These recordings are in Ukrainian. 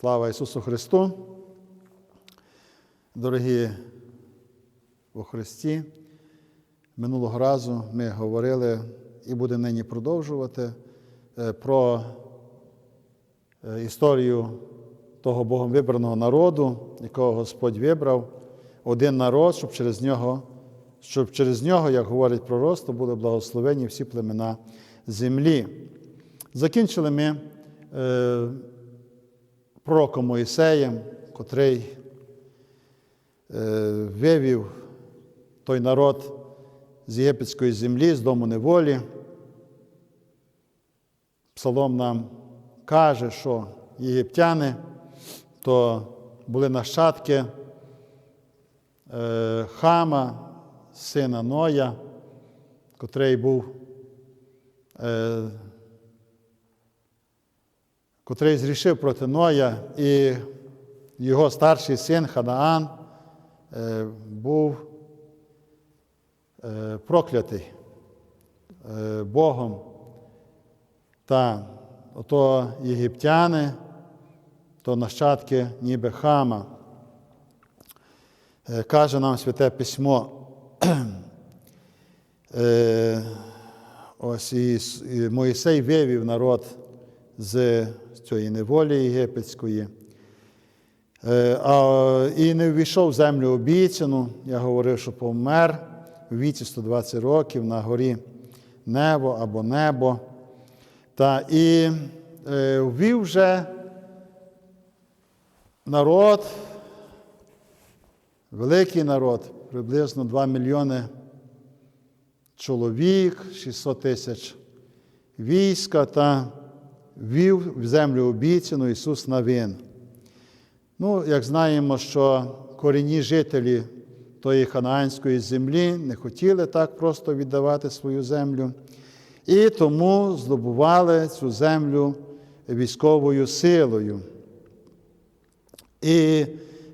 Слава Ісусу Христу! Дорогі у Христі, минулого разу ми говорили і будемо нині продовжувати е, про е, історію того Богом вибраного народу, якого Господь вибрав, один народ, щоб через нього, щоб через нього, як говорить пророцтво, були благословені всі племена землі. Закінчили ми е, пророком Моїсеєм, котрий е, вивів той народ з єгипетської землі, з дому неволі. Псалом нам каже, що єгиптяни то були нащадки е, Хама, сина Ноя, котрий був, е, котрий зрішив проти Ноя, і його старший син Ханаан е, був е, проклятий е, Богом. Та ото єгиптяни, то нащадки ніби хама. Каже нам святе письмо. Ось і Моїсей вивів народ з цієї неволі єгипетської. Е, і не ввійшов в землю обіцяну. Я говорив, що помер у віці 120 років на горі небо або небо. Та і е, ввів вже народ, великий народ, приблизно 2 мільйони чоловік, 600 тисяч війська та ввів в землю обіцяну Ісус Навин. Ну, як знаємо, що корінні жителі тої ханаанської землі не хотіли так просто віддавати свою землю, і тому здобували цю землю військовою силою. І,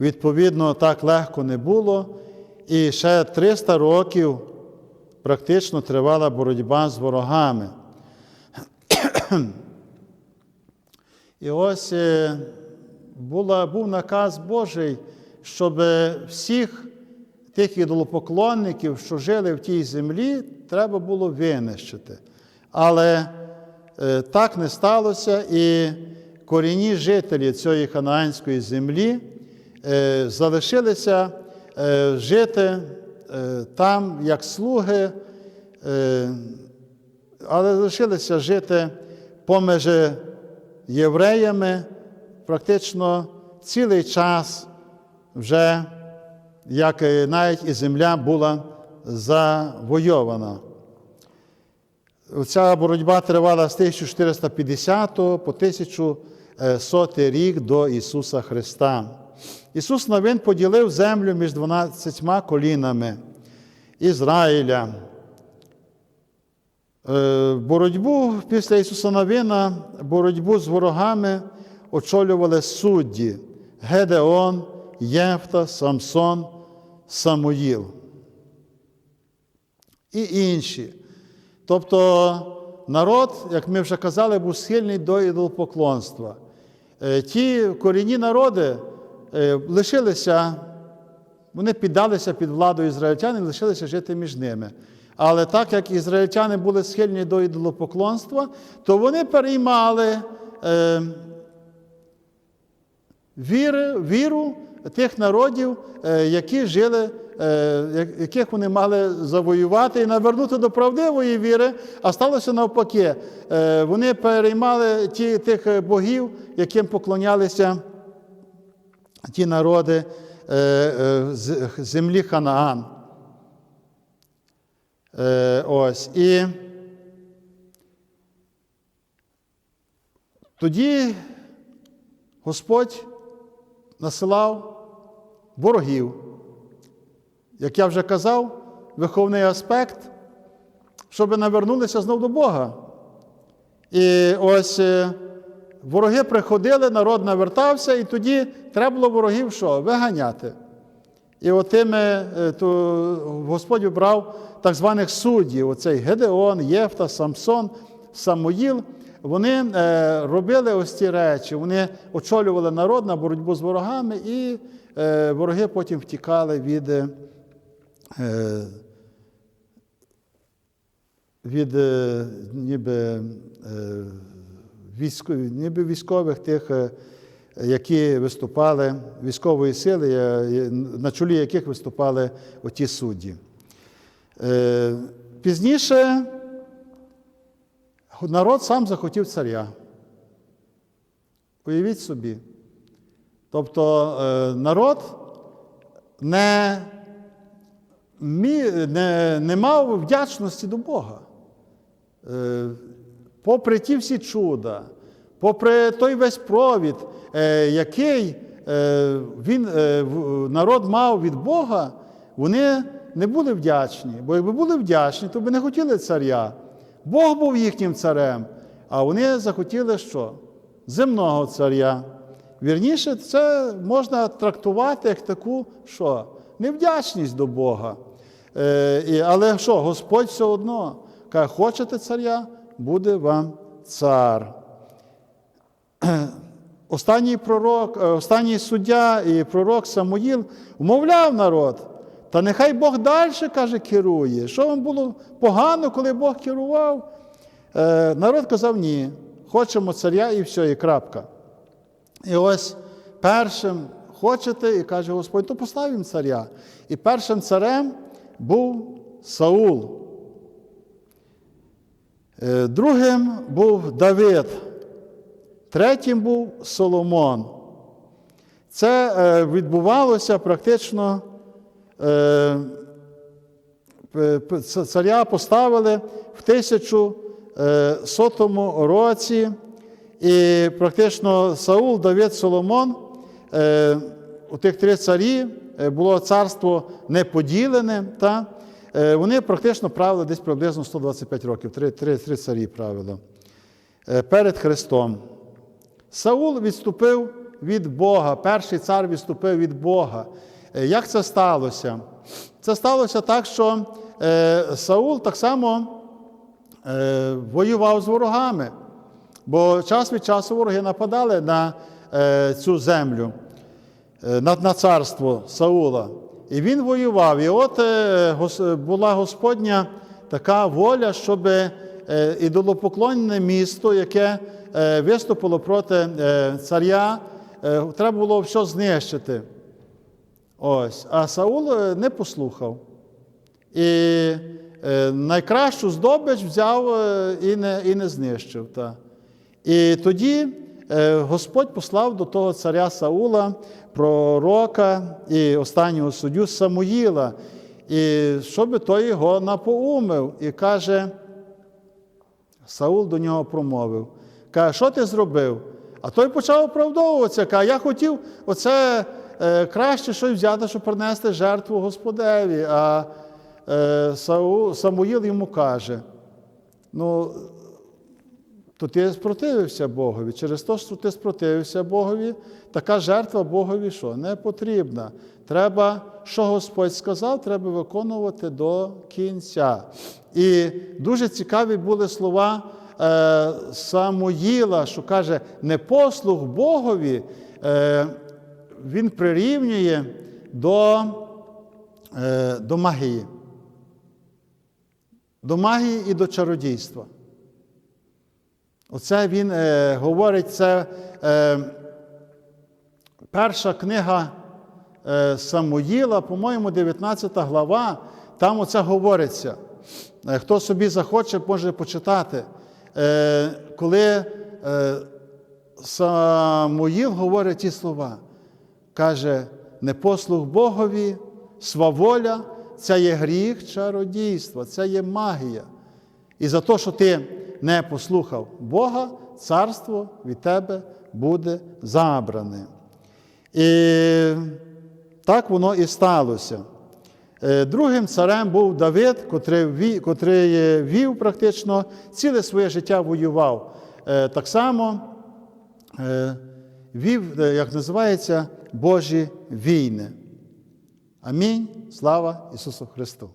відповідно, так легко не було. І ще 300 років практично тривала боротьба з ворогами. І ось е, була, був наказ Божий, щоб всіх тих ідолопоклонників, що жили в тій землі, треба було винищити. Але е, так не сталося, і корінні жителі цієї ханаанської землі е, залишилися е, жити е, там як слуги, е, але залишилися жити поміж євреями практично цілий час вже як навіть і земля була завойована. Ця боротьба тривала з 1450 по 1100 рік до Ісуса Христа. Ісус Новин поділив землю між 12 колінами Ізраїля. Е, Боротьбу після Ісуса Новина, боротьбу з ворогами очолювали судді Гедеон, Єфта, Самсон, Самуїл і інші. Тобто народ, як ми вже казали, був схильний до ідолопоклонства. Е, Ті корінні народи е, лишилися, вони піддалися під владу ізраїльтян і лишилися жити між ними. Але так як ізраїльтяни були схильні до ідолопоклонства, то вони переймали е, віри, віру тих народів, е, які жили, е, яких вони мали завоювати і навернути до правдивої віри, а сталося навпаки. Е, Вони переймали ті, тих е, богів, яким поклонялися ті народи е, е, землі Ханаан. Е, Ось. І тоді Господь насилав ворогів. Як я вже казав, виховний аспект, щоб навернулися знов до Бога. І ось е, вороги приходили, народ навертався, і тоді треба було ворогів що? Виганяти. І отими е, то Господь вибрав так званих суддів, оцей Гедеон, Єфта, Самсон, Самуїл. вони е, робили ось ці речі, вони очолювали народ на боротьбу з ворогами, і е, вороги потім втікали від, від ніби, військових, ніби військових тих, які виступали, військової сили, на чолі яких виступали оті судді. Е, Пізніше народ сам захотів царя. Уявіть собі. Тобто е, народ не, не, не мав вдячності до Бога. Е, Попри ті всі чуда, попри той весь провід, е, який е, він, е, народ мав від Бога, вони не були вдячні. Бо якби були вдячні, то би не хотіли царя. Бог був їхнім царем, а вони захотіли що? Земного царя. Вірніше, це можна трактувати як таку що? невдячність до Бога. Але що, Господь все одно каже, хочете царя, буде вам цар. Останній пророк, е, останній суддя і пророк Самуїл вмовляв народ. Та нехай Бог далі, каже, керує. Що вам було погано, коли Бог керував? Е, народ казав ні. Хочемо царя і все, і крапка. І ось першим хочете, і каже Господь, то поставимо царя. І першим царем був Саул. Е, Другим був Давид, третім був Соломон. Це е, відбувалося практично. е, Царя поставили в 1100 році, і практично Саул, Давид, Соломон, е, у тих три царі е, було царство неподілене, та? Е, вони практично правили десь приблизно 125 років, три, три, три царі правили е, перед Христом. Саул відступив від Бога, перший цар відступив від Бога. Е, Як це сталося? Це сталося так, що е, Саул так само е, воював з ворогами, бо час від часу вороги нападали на цю землю, на, царство Саула. І він воював. І от була Господня така воля, щоб ідолопоклонне місто, яке виступило проти е, царя, е, треба було все знищити. Ось. А Саул е, не послухав. І е, найкращу здобич взяв е, і не, і не знищив. Та. І тоді е, Господь послав до того царя Саула пророка і останнього суддю Самуїла, і щоб той його напоумив, і каже, Саул до нього промовив. Каже, що ти зробив? А той почав оправдовуватися. Каже, я хотів оце е, краще щось взяти, щоб принести жертву Господеві. А е, Самуїл йому каже: ну, то ти спротивився Богові. Через те, що ти спротивився Богові, така жертва Богові що? Не потрібна. Треба, що Господь сказав, треба виконувати до кінця. І дуже цікаві були слова Самуїла, що каже, непослух Богові е, він прирівнює до, е, до магії. До магії і до чародійства. Оце він е, говорить, це е, перша книга е, Самуїла, по-моєму, 19 глава, там оце говориться. Е, хто собі захоче, може почитати. Е, коли е, Самуїл говорить ті слова, каже, непослух Богові, сваволя, це є гріх чародійства, це є магія. І за те, що ти не послухав Бога, царство від тебе буде забране. І так воно і сталося. Е, Другим царем був Давид, котрий котрий е, вів практично ціле своє життя воював. Е, Так само вів, як називається, Божі війни. Амінь. Слава Ісусу Христу!